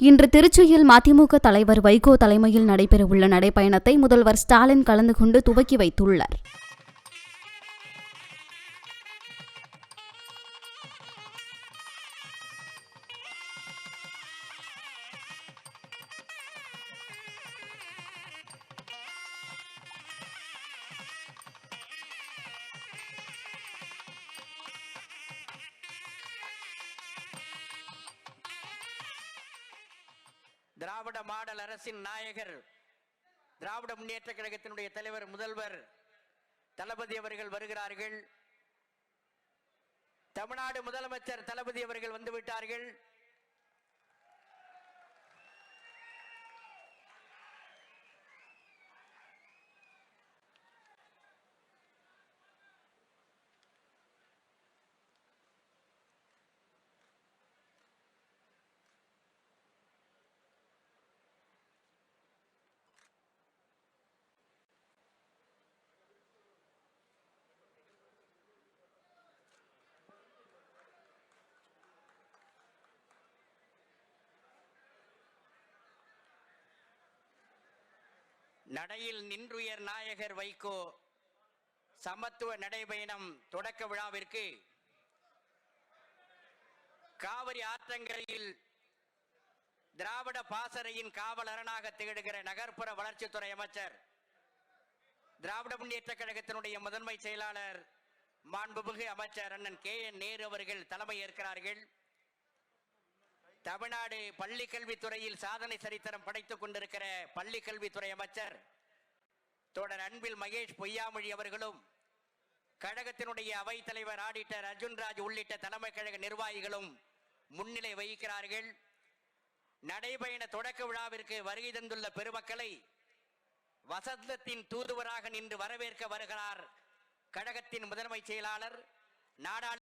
இன்று திருச்சியில் மதிமுக தலைவர் வைகோ தலைமையில் நடைபெறவுள்ள நடைப்பயணத்தை முதல்வர் ஸ்டாலின் கலந்து கொண்டு துவக்கி வைத்துள்ளார். திராவிட மாடல் அரசின் நாயகர் திராவிட முன்னேற்ற கழகத்தினுடைய தலைவர் முதல்வர் தளபதி அவர்கள் வருகிறார்கள். தமிழ்நாடு முதலமைச்சர் தளபதி அவர்கள் வந்துவிட்டார்கள் நடையில் நின்றுயர் நாயகர் வைகோ சமத்துவ நடைபயணம் தொடக்க விழாவிற்கு காவிரி ஆற்றங்கரையில் திராவிட பாசறையின் காவலரனாக திகழ்கிற நகர்ப்புற வளர்ச்சித்துறை அமைச்சர் திராவிட முன்னேற்ற கழகத்தினுடைய முதன்மை செயலாளர் மாண்புமிகு அமைச்சர் அண்ணன் கே என் நேரு அவர்கள் தலைமை ஏற்கிறார்கள். தமிழ்நாடு பள்ளி கல்வித்துறையில் சாதனை சரித்திரம் படைத்துக் கொண்டிருக்கிற பள்ளி கல்வித்துறை அமைச்சர் தோழர் அன்பில் மகேஷ் பொய்யாமொழி அவர்களும் கழகத்தினுடைய அவைத் தலைவர் ஆடிட்டர் அர்ஜுன்ராஜ் உள்ளிட்ட தலைமை கழக நிர்வாகிகளும் முன்னிலை வகிக்கிறார்கள். நடைபயண தொடக்க விழாவிற்கு வருகை தந்துள்ள பெருமக்களை வசந்தத்தின் தூதுவராக நின்று வரவேற்க வருகிறார் கழகத்தின் முதன்மை செயலாளர் நாடாளு